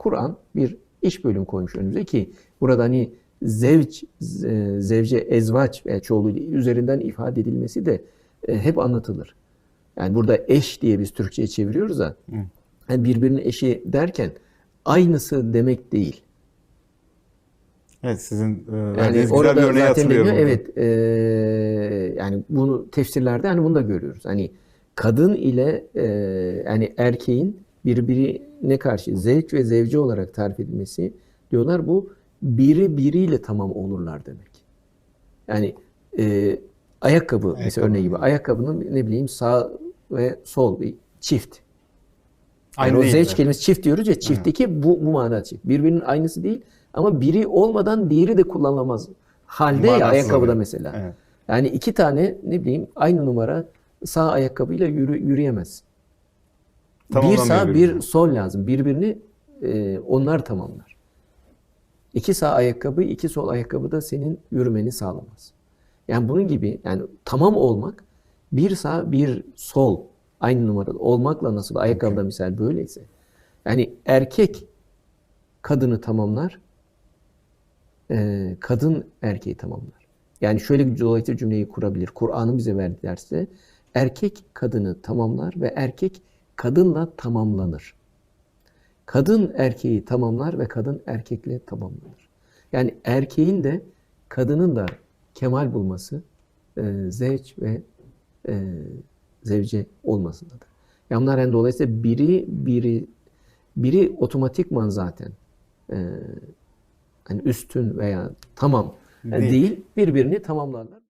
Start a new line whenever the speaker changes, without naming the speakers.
Kur'an bir iş bölümü koymuş önümüze ki burada hani zevç, z- zevce, ezvaç veya çoğulu üzerinden ifade edilmesi de e, hep anlatılır. Yani burada eş diye biz Türkçe'ye çeviriyoruz da yani birbirinin eşi derken aynısı demek değil.
Evet sizin e,
Yani
verdiğiniz güzel bir
orada
örneği
zaten deniyor, evet e, yani bunu tefsirlerde hani bunu da görüyoruz. Hani kadın ile e, yani erkeğin birbirine karşı zevç ve zevce olarak tarif edilmesi diyorlar bu biri biriyle tamam olurlar demek. Yani e, ayakkabı mesela
Ayakkabı.
örneği gibi ayakkabının ne bileyim sağ ve sol bir çift. Yani
Aynı
o
değil,
zevç
evet.
kelimesi çift diyoruz ya çiftteki bu, bu manada çift. Birbirinin aynısı değil ama biri olmadan diğeri de kullanılamaz. Halde ya
Manasız
ayakkabıda
oluyor.
mesela.
Evet.
Yani iki tane ne bileyim aynı numara sağ ayakkabıyla yürü, yürüyemez. Bir
Tamamlanmıyor
sağ bir sol lazım. Birbirini e, onlar tamamlar. İki sağ ayakkabı, iki sol ayakkabı da senin yürümeni sağlamaz. Yani bunun gibi yani tamam olmak bir sağ bir sol aynı numarada olmakla nasıl ayakkabıda misal böyleyse. Yani erkek kadını tamamlar, e, kadın erkeği tamamlar. Yani şöyle bir dolayısıyla cümleyi kurabilir. Kur'an'ın bize verdiği derste erkek kadını tamamlar ve erkek kadınla tamamlanır. Kadın erkeği tamamlar ve kadın erkekle tamamlanır. Yani erkeğin de kadının da kemal bulması e, zevç ve e, zevce olmasındadır. Yani bunlar yani dolayısıyla biri biri biri otomatikman zaten e, hani üstün veya tamam
Değil.
değil birbirini tamamlarlar.